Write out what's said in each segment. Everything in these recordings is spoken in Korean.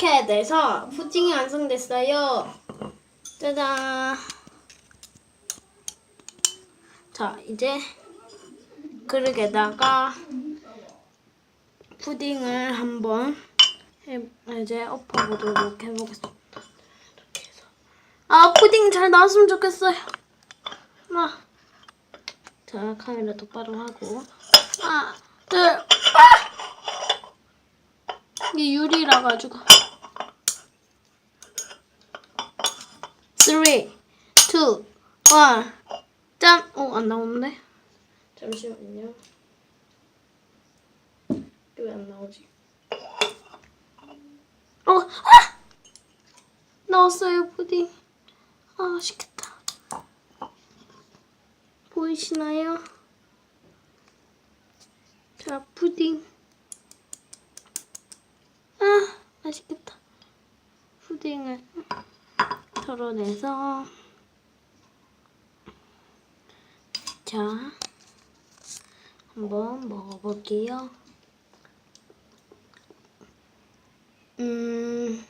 이렇게 돼서 푸딩이 완성됐어요. 짜잔. 자, 이제 그릇에다가 푸딩을 한번 해, 이제 엎어보도록 해보겠습니다. 아, 푸딩 잘 나왔으면 좋겠어요. 하나. 자, 카메라 똑바로 하고. 하나, 둘, 아! 이게 유리라 가지고. 3, 2, 1. 짠! 어, 안 나오는데? 잠시만요. 왜 안 나오지? 어, 아! 나왔어요, 푸딩. 아, 맛있겠다. 보이시나요? 자, 푸딩. 아, 맛있겠다. 푸딩을 덜어내서. 자, 한번 먹어볼게요. 음,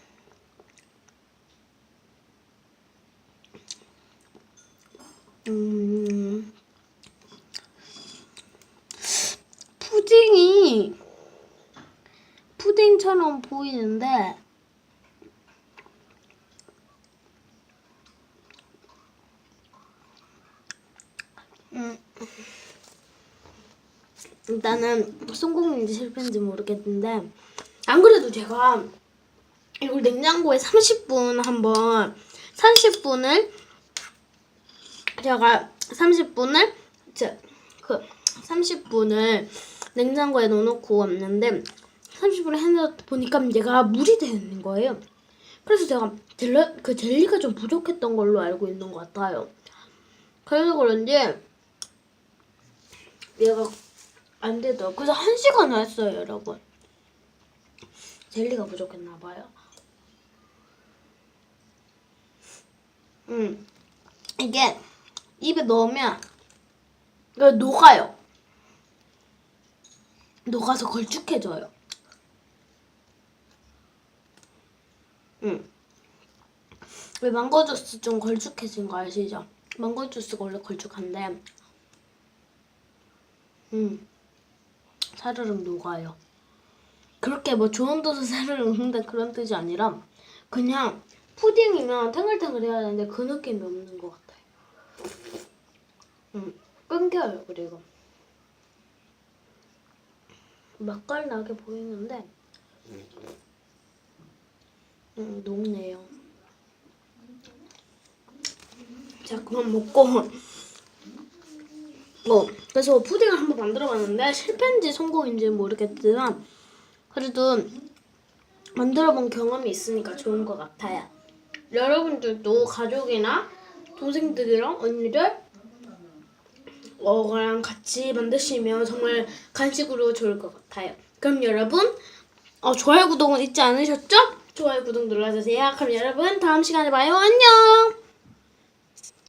음, 푸딩이 푸딩처럼 보이는데 음, 일단은 성공인지 실패인지 모르겠는데 안 그래도 제가 이걸 냉장고에 30분 한번 30분을 제가 30분을 그 30분을 냉장고에 넣어놓고 왔는데 30분을 해놔 보니까 얘가 물이 되는 거예요. 그래서 제가 젤러, 그 젤리가 좀 부족했던 걸로 알고 있는 것 같아요. 그래서 그런지 얘가 안 되더라고요. 그래서 한 시간 했어요, 여러분. 젤리가 부족했나 봐요. 음, 이게 입에 넣으면 이거 녹아요. 녹아서 걸쭉해져요. 음. 왜 망고 주스 좀 걸쭉해진 거 아시죠? 망고 주스가 원래 걸쭉한데, 음, 사르륵 녹아요. 그렇게 뭐 좋은 도서 사르륵 녹는다 그런 뜻이 아니라 그냥 푸딩이면 탱글탱글해야 되는데 그 느낌이 없는 것 같아요. 음, 끊겨요 그리고 맛깔 나게 보이는데, 음, 녹네요. 자, 그만 먹고. 어, 그래서 푸딩을 한번 만들어봤는데 실패인지 성공인지 모르겠지만 그래도 만들어본 경험이 있으니까 좋은 것 같아요. 여러분들도 가족이나 동생들이랑 언니들 어랑 같이 만드시면 정말 간식으로 좋을 것 같아요. 그럼 여러분 어, 좋아요 구독은 잊지 않으셨죠? 좋아요 구독 눌러주세요. 그럼 여러분 다음 시간에 봐요. 안녕.